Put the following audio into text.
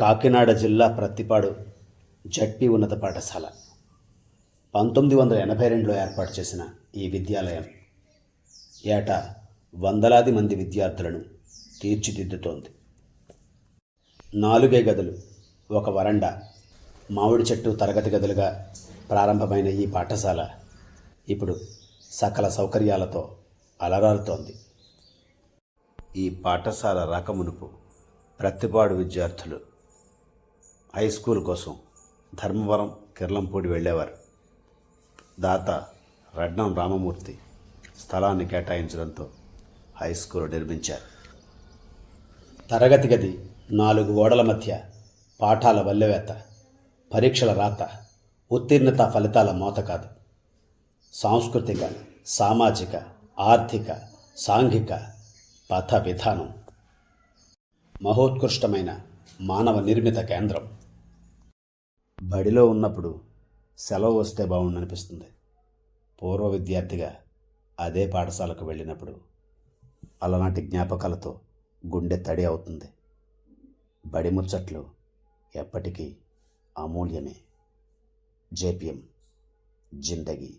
కాకినాడ జిల్లా ప్రత్తిపాడు జడ్పీ ఉన్నత పాఠశాల. పంతొమ్మిది వందల ఎనభై రెండులో ఏర్పాటు చేసిన ఈ విద్యాలయం ఏటా వందలాది మంది విద్యార్థులను తీర్చిదిద్దుతోంది. నాలుగే గదులు ఒక వరండా మామిడి చెట్టు తరగతి గదులుగా ప్రారంభమైన ఈ పాఠశాల ఇప్పుడు సకల సౌకర్యాలతో అలరారుతోంది. ఈ పాఠశాల రాకమునుపు ప్రతిపాడు విద్యార్థులు హై స్కూల్ కోసం ధర్మవరం కిర్లంపూడి వెళ్ళేవారు. దాత రడ్నం రామమూర్తి స్థలాన్ని కేటాయించడంతో హై స్కూల్ నిర్మించారు. తరగతి గది నాలుగు ఓడల మధ్య పాఠాల వల్లెవేత పరీక్షల రాత ఉత్తీర్ణత ఫలితాల మోత కాదు. సాంస్కృతిక సామాజిక ఆర్థిక సాంఘిక పథ విధానం మహోత్కృష్టమైన మానవ నిర్మిత కేంద్రం. బడిలో ఉన్నప్పుడు సెలవు వస్తే బాగుండనిపిస్తుంది. పూర్వ విద్యార్థిగా అదే పాఠశాలకు వెళ్ళినప్పుడు అలనాటి జ్ఞాపకాలతో గుండె తడి అవుతుంది. బడి ముచ్చట్లు ఎప్పటికీ అమూల్యమే. జేపీఎం జిందగీ.